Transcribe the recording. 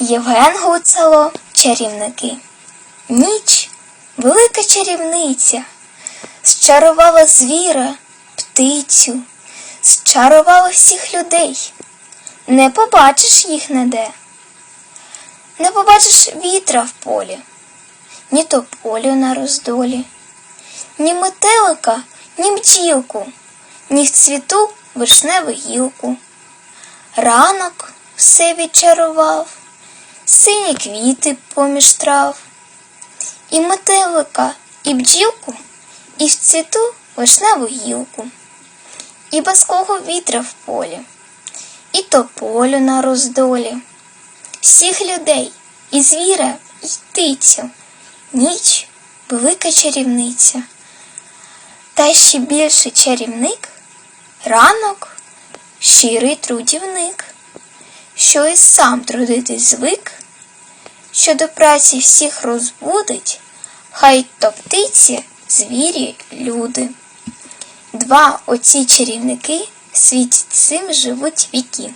Євген Гуцало чарівники. Ніч велика чарівниця, зчарувала звіра, птицю, зчарувала всіх людей. Не побачиш їх неде. Не побачиш вітра в полі, ні тополю на роздолі, ні метелика, ні бджілку, ні в цвіту вишневу гілку. Ранок все відчарував, сині квіти поміж трав, і метелика, і бджілку, і в цвіту вишневу гілку, і баского вітра в полі, і тополю на роздолі, всіх людей, і звіра, і птицю, ніч велика чарівниця. Та ще більше чарівник ранок щирий трудівник, що і сам трудитись звик, що до праці всіх розбудить, хай то птиці, звірі, люди. Два оці чарівники світ цим живуть віки.